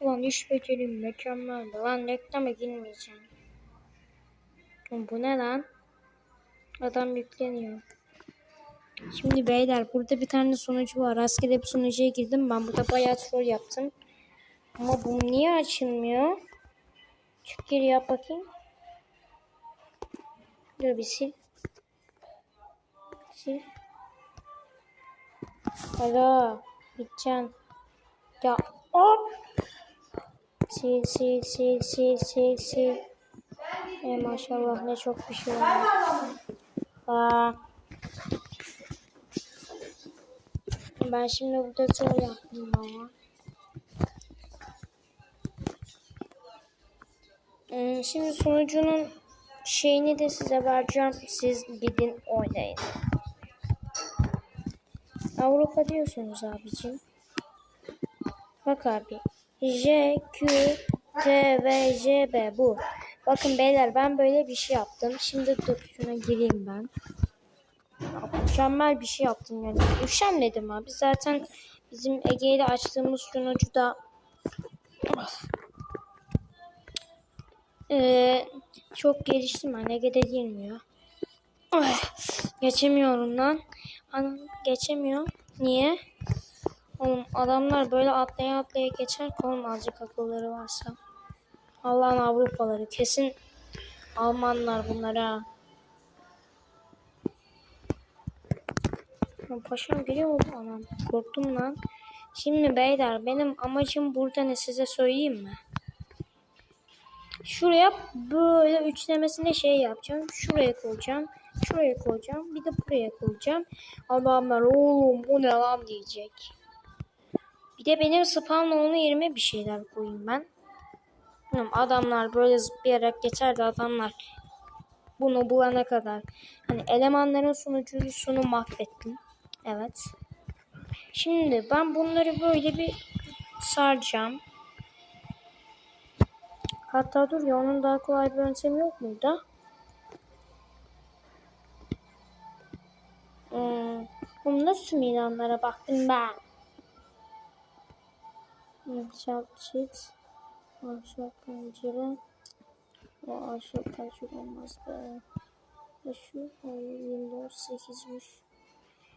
Ulan iş becerim mükemmel. Lan reklama girmeyeceğim. Oğlum Bu ne lan? Adam yükleniyor. Şimdi beyler burada bir tane sunucu var. Rastgele bir sunucuya girdim. Ben burada bayağı troll yaptım. Ama bu niye açılmıyor? Çık geri yap bakayım. Dur bir sil. Sil. Alo. Gideceksin. Ya hop. Sil sil sil sil sil sil. Ey maşallah ne çok bir şey oldu. Aa. Ben şimdi burada troll yaptım bana. Ee, şimdi sonucunun şeyini de size vereceğim. Siz gidin oynayın. Avrupa diyorsunuz abicim. Bak abi. J, Q, T ve J, B bu. Bakın beyler ben böyle bir şey yaptım. Şimdi dur şuna gireyim ben. Ya, Mükemmel bir şey yaptım yani. Üşenmedim abi. Zaten bizim Ege ile açtığımız sunucu da Ee, çok geliştim ben. Ege'de girmiyor. Geçemiyorum lan. Anam geçemiyor. Niye? Oğlum adamlar böyle atlaya atlaya geçer ki oğlum azıcık akılları varsa. Allah'ın Avrupaları. Kesin Almanlar bunlara. Lan Paşam geliyor mu anam? Korktum lan. Şimdi beyler benim amacım burada ne size söyleyeyim mi? Şuraya böyle üçlemesine şey yapacağım. Şuraya koyacağım. Şuraya koyacağım. Bir de buraya koyacağım. Adamlar oğlum bu ne lan diyecek. Bir de benim spawn olma yerime bir şeyler koyayım ben. Oğlum Adamlar böyle zıplayarak geçer de adamlar bunu bulana kadar. Hani elemanların sunucusunu mahvettim. Evet. Şimdi ben bunları böyle bir saracağım. Hatta dur ya onun daha kolay bir yöntemi yok muydu? Hmm. Nasıl milanlara baktım ben? Çap çit. Ahşap pencere. O ahşap pencere olmaz be. Ya Şu hayır Windows 8'miş.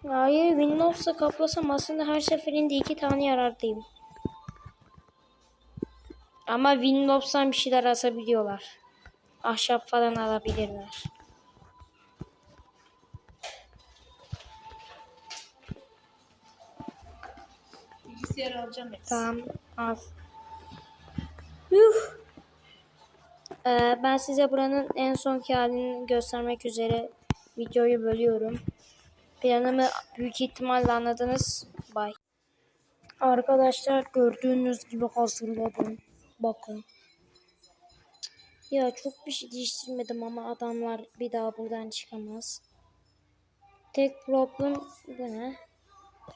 Hayır Windows'la kaplasam aslında her seferinde iki tane yarardayım. Ama Windows'tan bir şeyler asabiliyorlar. Ahşap falan alabilirler. Bilgisayar alacağım hepsi. Tamam al. Yuh. Ee, ben size buranın en sonki halini göstermek üzere videoyu bölüyorum. Planımı büyük ihtimalle anladınız. Bye. Arkadaşlar gördüğünüz gibi hazırladım. Bakın. Ya çok bir şey değiştirmedim ama adamlar bir daha buradan çıkamaz. Tek problem bu ne?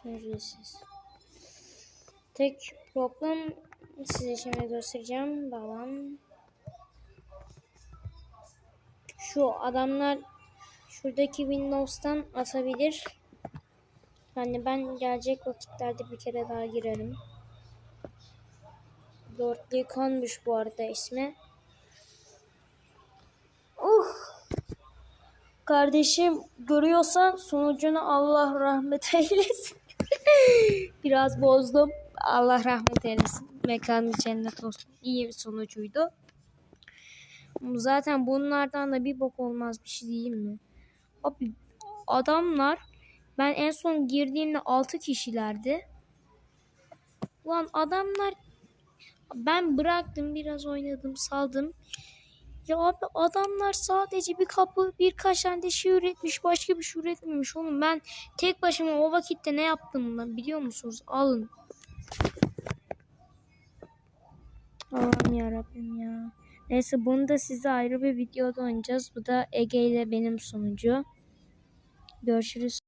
Ücretsiz. Tek problem size şimdi göstereceğim. Babam. Şu adamlar şuradaki Windows'tan atabilir. Yani ben gelecek vakitlerde bir kere daha girerim. Lord Deacon'muş bu arada ismi. Uh. Kardeşim görüyorsan sonucunu Allah rahmet eylesin. Biraz bozdum. Allah rahmet eylesin. Mekanı cennet olsun. İyi bir sonucuydu. Zaten bunlardan da bir bok olmaz bir şey değil mi? Abi adamlar ben en son girdiğimde 6 kişilerdi. Ulan adamlar ben bıraktım biraz oynadım saldım. Ya abi adamlar sadece bir kapı birkaç tane şey üretmiş başka bir şey üretmemiş oğlum. Ben tek başıma o vakitte ne yaptım biliyor musunuz? Alın. Allah'ım yarabbim ya. Neyse bunu da size ayrı bir videoda oynayacağız. Bu da Ege ile benim sunucu. Görüşürüz.